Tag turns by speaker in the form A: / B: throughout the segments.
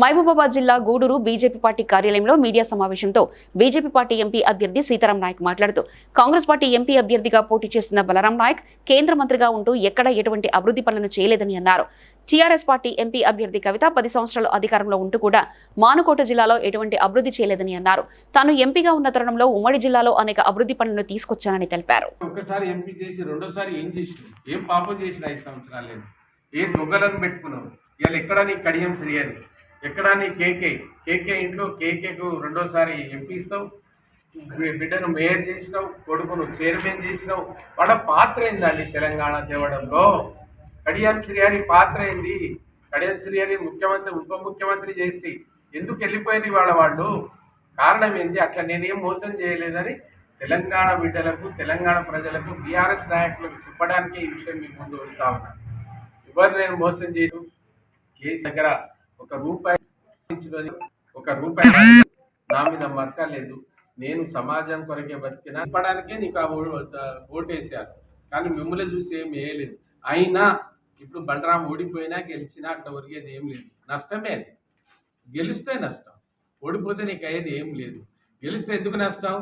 A: మహబూబాబాద్ జిల్లా Gudur BJP party కార్యాలయంలో media సమావేశంతో బీజేపీ పార్టీ ఎంపీ అభ్యర్థి సీతారాం నాయక్ మాట్లాడుతూ కాంగ్రెస్ పార్టీ ఎంపీ అభ్యర్థిగా పోటీ చేస్తున్న బలరాం నాయక్ కేంద్ర మంత్రిగా ఉంటూ ఎక్కడా ఎటువంటి అభివృద్ధి పనులను చేయలేదని అన్నారు. టీఆర్ఎస్ పార్టీ ఎంపీ అభ్యర్థి కవిత పది సంవత్సరాలు అధికారంలో ఉంటూ కూడా మానుకోట జిల్లాలో ఎటువంటి అభివృద్ధి చేయలేదని అన్నారు. తాను ఎంపీగా ఉన్న తరుణంలో ఉమ్మడి జిల్లాలో అనేక అభివృద్ధి పనులను తీసుకొచ్చానని తెలిపారు.
B: ఎంపీ చేసి రెండోసారి ఏం ఏం పాపం చేసిన ఐదు సంవత్సరాలు? ఏ దొంగలను పెట్టుకున్నావు? ఇవాళ ఎక్కడ నీ కడియం సరియాలి ఎక్కడ నీ కేకే? కేకే ఇంట్లో కేకేకు రెండోసారి ఎంపీ ఇస్తావు బిడ్డను మేయర్ చేసినావు కొడుకును చైర్మన్ చేసినావు. వాళ్ళ పాత్ర ఏందండి తెలంగాణ తేవడంలో? కడియం శ్రీహరి పాత్ర ఏంది? కడియం శ్రీహరి ముఖ్యమంత్రి ఉప ముఖ్యమంత్రి చేస్తే ఎందుకు వెళ్ళిపోయింది వాళ్ళ వాళ్ళు? కారణం ఏంది? అట్లా నేనేం మోసం చేయలేదని తెలంగాణ బిడ్డలకు తెలంగాణ ప్రజలకు బీఆర్ఎస్ నాయకులకు చెప్పడానికే ఈ విషయం మీ ముందు వస్తా ఉన్నాను ఎవరు నేను మోసం చేయను? కేసు దగ్గర ఒక రూపాయి ఒక రూపాయి నా మీద మక్కలేదు నేను సమాజం కొరకే బతికినా చెప్పడానికే నీకు ఆ ఓడి ఓటేసాను కానీ మిమ్మల్ని చూసి ఏం వేయలేదు. అయినా ఇప్పుడు బండరాం ఓడిపోయినా గెలిచినా అక్కడ ఒరిగేది ఏం లేదు. నష్టమే అది. గెలిస్తే నష్టం. ఓడిపోతే నీకు అయ్యేది ఏం లేదు. గెలిస్తే ఎందుకు నష్టం?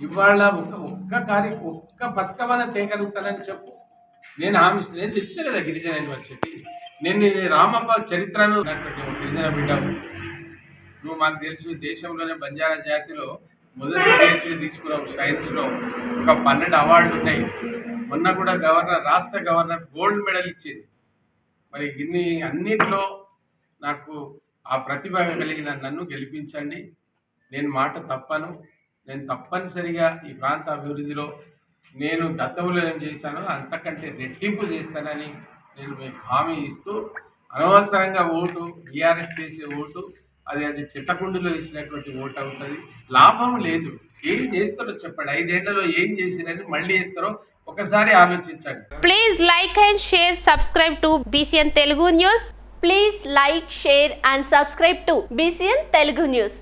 B: ఇవాళ ఒక్క ఒక్క కార్య ఒక్క పథకమైన తేగలుగుతానని చెప్పు. నేను హామీ ఇస్తాను. నేను తెచ్చిన కదా గిరిజన యూనివర్సిటీ. నేను రామప్ప చరిత్రను ఉన్నటువంటి గిరిజన బిడ్డ నువ్వు మాకు తెలుసు దేశంలోనే బంజారా జాతిలో మొదటి పిహెచ్డి తీసుకున్నావు సైన్స్లో ఒక పన్నెండు అవార్డులు ఉన్నాయి. మొన్న కూడా గవర్నర్ రాష్ట్ర గవర్నర్ గోల్డ్ మెడల్ ఇచ్చింది. మరి ఇన్ని అన్నిట్లో నాకు ఆ ప్రతిభ కలిగిన నన్ను గెలిపించండి. నేను మాట తప్పను. నేను తప్పనిసరిగా ఈ ప్రాంత అభివృద్ధిలో నేను గతంలో ఏం చేశానో. అంతకంటే రెట్టింపు చేస్తానని నేను మీకు హామీ ఇస్తూ అనవసరంగా ఓటు బీఆర్ఎస్ చేసే ఓటు అది అది చిత్తకుండులో ఇచ్చినటువంటి ఓటు అవుతుంది. లాభం లేదు. ఏం చేస్తారో చెప్పండి. ఐదేళ్ళలో ఏం చేసిరని మళ్ళీ ఇస్తారో ఒకసారి ఆలోచించండి.
C: Please like and share subscribe to BCN Telugu news
D: please like share and subscribe to BCN Telugu news